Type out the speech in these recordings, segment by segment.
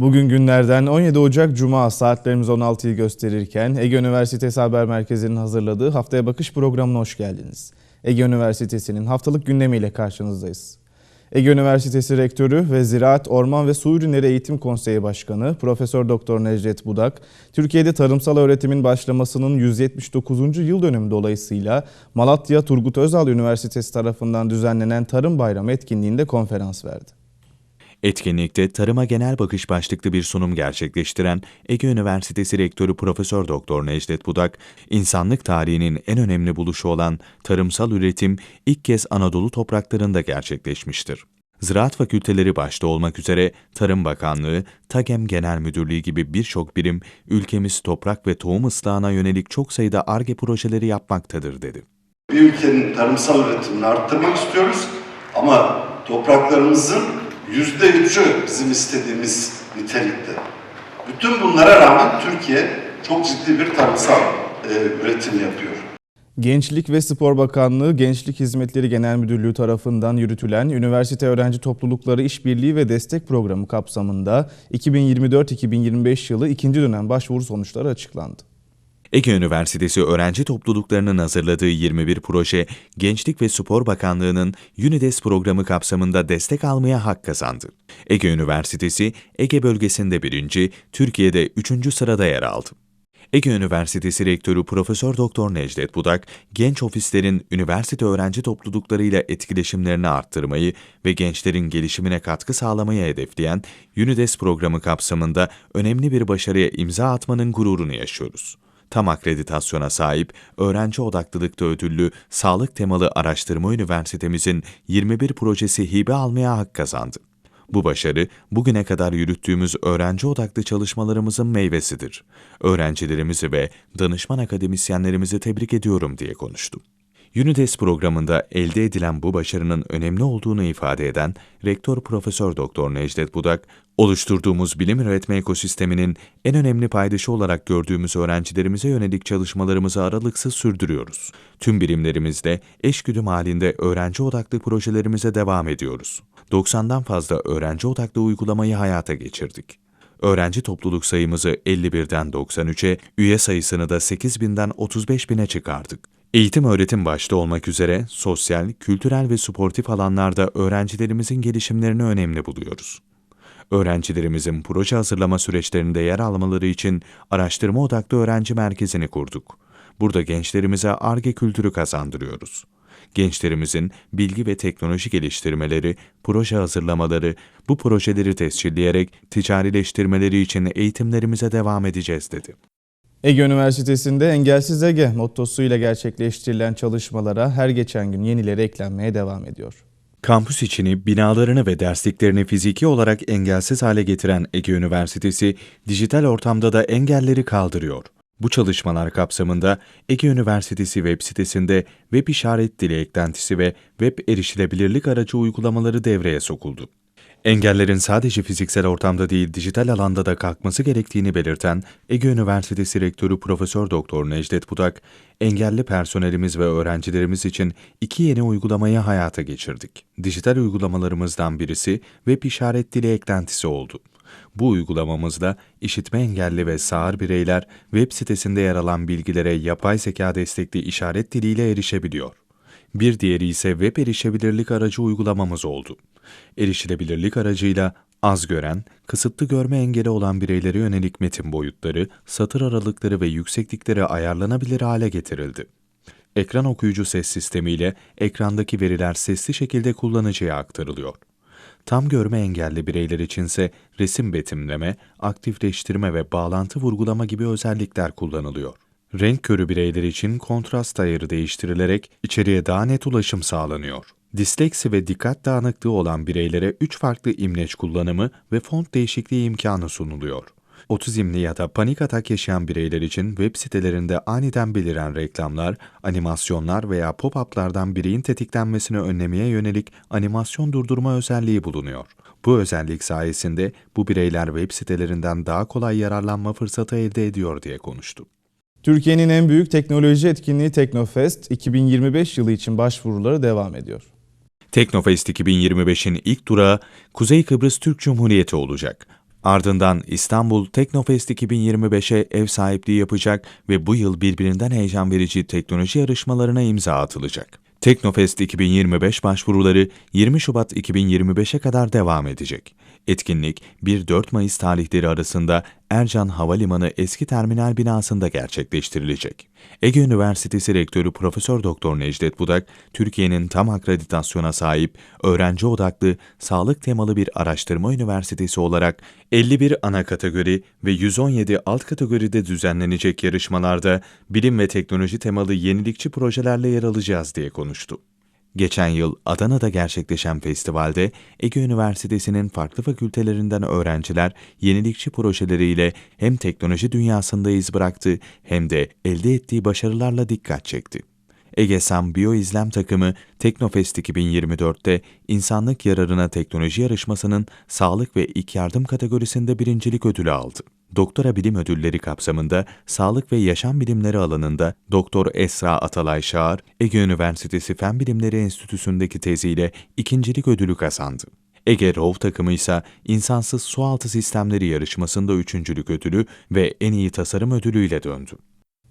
Bugün günlerden 17 Ocak Cuma saatlerimiz 16'yı gösterirken Ege Üniversitesi Haber Merkezi'nin hazırladığı Haftaya Bakış programına hoş geldiniz. Ege Üniversitesi'nin haftalık gündemiyle karşınızdayız. Ege Üniversitesi Rektörü ve Ziraat, Orman ve Su Ürünleri Eğitim Konseyi Başkanı Profesör Doktor Necdet Budak, Türkiye'de tarımsal öğretimin başlamasının 179. yıl dönümü dolayısıyla Malatya Turgut Özal Üniversitesi tarafından düzenlenen Tarım Bayramı etkinliğinde konferans verdi. Etkinlikte tarıma genel bakış başlıklı bir sunum gerçekleştiren Ege Üniversitesi Rektörü Profesör Doktor Necdet Budak, insanlık tarihinin en önemli buluşu olan tarımsal üretim ilk kez Anadolu topraklarında gerçekleşmiştir. Ziraat fakülteleri başta olmak üzere Tarım Bakanlığı, TAGEM Genel Müdürlüğü gibi birçok birim ülkemiz toprak ve tohum ıslahına yönelik çok sayıda ARGE projeleri yapmaktadır dedi. Bir ülkenin tarımsal üretimini arttırmak istiyoruz ama topraklarımızın yüzde üçü bizim istediğimiz nitelikte. Bütün bunlara rağmen Türkiye çok ciddi bir tarımsal e, üretim yapıyor. Gençlik ve Spor Bakanlığı Gençlik Hizmetleri Genel Müdürlüğü tarafından yürütülen Üniversite Öğrenci Toplulukları İşbirliği ve Destek Programı kapsamında 2024-2025 yılı ikinci dönem başvuru sonuçları açıklandı. Ege Üniversitesi öğrenci topluluklarının hazırladığı 21 proje, Gençlik ve Spor Bakanlığı'nın UNIDES programı kapsamında destek almaya hak kazandı. Ege Üniversitesi, Ege bölgesinde birinci, Türkiye'de üçüncü sırada yer aldı. Ege Üniversitesi Rektörü Profesör Doktor Necdet Budak, genç ofislerin üniversite öğrenci topluluklarıyla etkileşimlerini arttırmayı ve gençlerin gelişimine katkı sağlamayı hedefleyen UNIDES programı kapsamında önemli bir başarıya imza atmanın gururunu yaşıyoruz tam akreditasyona sahip, öğrenci odaklılıkta ödüllü, sağlık temalı araştırma üniversitemizin 21 projesi hibe almaya hak kazandı. Bu başarı, bugüne kadar yürüttüğümüz öğrenci odaklı çalışmalarımızın meyvesidir. Öğrencilerimizi ve danışman akademisyenlerimizi tebrik ediyorum diye konuştu. UNIDES programında elde edilen bu başarının önemli olduğunu ifade eden Rektör Profesör Doktor Necdet Budak, oluşturduğumuz bilim üretme ekosisteminin en önemli paydaşı olarak gördüğümüz öğrencilerimize yönelik çalışmalarımızı aralıksız sürdürüyoruz. Tüm birimlerimizde eşgüdüm halinde öğrenci odaklı projelerimize devam ediyoruz. 90'dan fazla öğrenci odaklı uygulamayı hayata geçirdik. Öğrenci topluluk sayımızı 51'den 93'e, üye sayısını da 8000'den 35.000'e çıkardık. Eğitim öğretim başta olmak üzere sosyal, kültürel ve sportif alanlarda öğrencilerimizin gelişimlerini önemli buluyoruz. Öğrencilerimizin proje hazırlama süreçlerinde yer almaları için araştırma odaklı öğrenci merkezini kurduk. Burada gençlerimize ARGE kültürü kazandırıyoruz. Gençlerimizin bilgi ve teknoloji geliştirmeleri, proje hazırlamaları, bu projeleri tescilleyerek ticarileştirmeleri için eğitimlerimize devam edeceğiz dedi. Ege Üniversitesi'nde Engelsiz Ege mottosuyla gerçekleştirilen çalışmalara her geçen gün yenileri eklenmeye devam ediyor. Kampüs içini, binalarını ve dersliklerini fiziki olarak engelsiz hale getiren Ege Üniversitesi, dijital ortamda da engelleri kaldırıyor. Bu çalışmalar kapsamında Ege Üniversitesi web sitesinde web işaret dili eklentisi ve web erişilebilirlik aracı uygulamaları devreye sokuldu. Engellerin sadece fiziksel ortamda değil dijital alanda da kalkması gerektiğini belirten Ege Üniversitesi Rektörü Profesör Doktor Necdet Budak, engelli personelimiz ve öğrencilerimiz için iki yeni uygulamayı hayata geçirdik. Dijital uygulamalarımızdan birisi web işaret dili eklentisi oldu. Bu uygulamamızda işitme engelli ve sağır bireyler web sitesinde yer alan bilgilere yapay zeka destekli işaret diliyle erişebiliyor. Bir diğeri ise web erişebilirlik aracı uygulamamız oldu. Erişilebilirlik aracıyla az gören, kısıtlı görme engeli olan bireylere yönelik metin boyutları, satır aralıkları ve yükseklikleri ayarlanabilir hale getirildi. Ekran okuyucu ses sistemiyle ekrandaki veriler sesli şekilde kullanıcıya aktarılıyor. Tam görme engelli bireyler içinse resim betimleme, aktifleştirme ve bağlantı vurgulama gibi özellikler kullanılıyor. Renk körü bireyler için kontrast ayarı değiştirilerek içeriye daha net ulaşım sağlanıyor. Disleksi ve dikkat dağınıklığı olan bireylere 3 farklı imleç kullanımı ve font değişikliği imkanı sunuluyor. Otizmli ya da panik atak yaşayan bireyler için web sitelerinde aniden beliren reklamlar, animasyonlar veya pop-up'lardan bireyin tetiklenmesini önlemeye yönelik animasyon durdurma özelliği bulunuyor. Bu özellik sayesinde bu bireyler web sitelerinden daha kolay yararlanma fırsatı elde ediyor diye konuştu. Türkiye'nin en büyük teknoloji etkinliği Teknofest 2025 yılı için başvuruları devam ediyor. Teknofest 2025'in ilk durağı Kuzey Kıbrıs Türk Cumhuriyeti olacak. Ardından İstanbul Teknofest 2025'e ev sahipliği yapacak ve bu yıl birbirinden heyecan verici teknoloji yarışmalarına imza atılacak. Teknofest 2025 başvuruları 20 Şubat 2025'e kadar devam edecek. Etkinlik 1-4 Mayıs tarihleri arasında Ercan Havalimanı eski terminal binasında gerçekleştirilecek. Ege Üniversitesi Rektörü Profesör Doktor Necdet Budak, Türkiye'nin tam akreditasyona sahip, öğrenci odaklı, sağlık temalı bir araştırma üniversitesi olarak 51 ana kategori ve 117 alt kategoride düzenlenecek yarışmalarda bilim ve teknoloji temalı yenilikçi projelerle yer alacağız diye konuştu. Geçen yıl Adana'da gerçekleşen festivalde Ege Üniversitesi'nin farklı fakültelerinden öğrenciler yenilikçi projeleriyle hem teknoloji dünyasında iz bıraktı hem de elde ettiği başarılarla dikkat çekti. Egesam Biyoizlem takımı Teknofest 2024'te insanlık yararına teknoloji yarışmasının sağlık ve ilk yardım kategorisinde birincilik ödülü aldı. Doktora bilim ödülleri kapsamında sağlık ve yaşam bilimleri alanında Doktor Esra Atalay Şağar, Ege Üniversitesi Fen Bilimleri Enstitüsü'ndeki teziyle ikincilik ödülü kazandı. Ege Rov takımı ise insansız sualtı sistemleri yarışmasında üçüncülük ödülü ve en iyi tasarım ödülüyle döndü.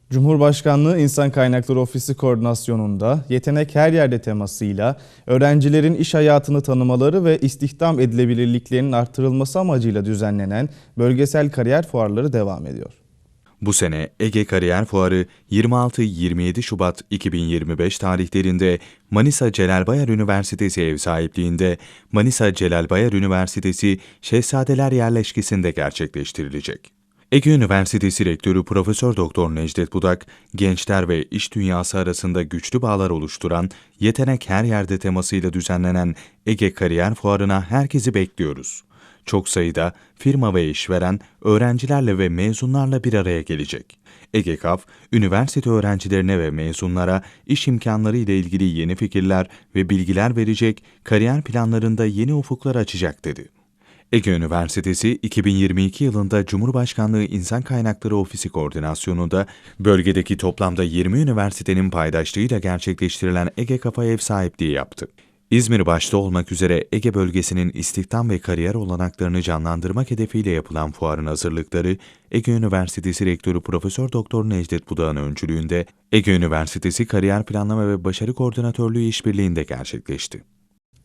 Cumhurbaşkanlığı İnsan Kaynakları Ofisi koordinasyonunda yetenek her yerde temasıyla öğrencilerin iş hayatını tanımaları ve istihdam edilebilirliklerinin artırılması amacıyla düzenlenen bölgesel kariyer fuarları devam ediyor. Bu sene Ege Kariyer Fuarı 26-27 Şubat 2025 tarihlerinde Manisa Celal Bayar Üniversitesi ev sahipliğinde Manisa Celal Bayar Üniversitesi Şehzadeler Yerleşkesi'nde gerçekleştirilecek. Ege Üniversitesi Rektörü Profesör Doktor Necdet Budak, gençler ve iş dünyası arasında güçlü bağlar oluşturan Yetenek Her Yerde temasıyla düzenlenen Ege Kariyer Fuarı'na herkesi bekliyoruz. Çok sayıda firma ve işveren öğrencilerle ve mezunlarla bir araya gelecek. EGEKAF, üniversite öğrencilerine ve mezunlara iş imkanları ile ilgili yeni fikirler ve bilgiler verecek, kariyer planlarında yeni ufuklar açacak dedi. Ege Üniversitesi 2022 yılında Cumhurbaşkanlığı İnsan Kaynakları Ofisi koordinasyonunda bölgedeki toplamda 20 üniversitenin paydaşlığıyla gerçekleştirilen Ege Kafa ev sahipliği yaptı. İzmir başta olmak üzere Ege bölgesinin istihdam ve kariyer olanaklarını canlandırmak hedefiyle yapılan fuarın hazırlıkları Ege Üniversitesi Rektörü Profesör Doktor Necdet Budak'ın öncülüğünde Ege Üniversitesi Kariyer Planlama ve Başarı Koordinatörlüğü işbirliğinde gerçekleşti.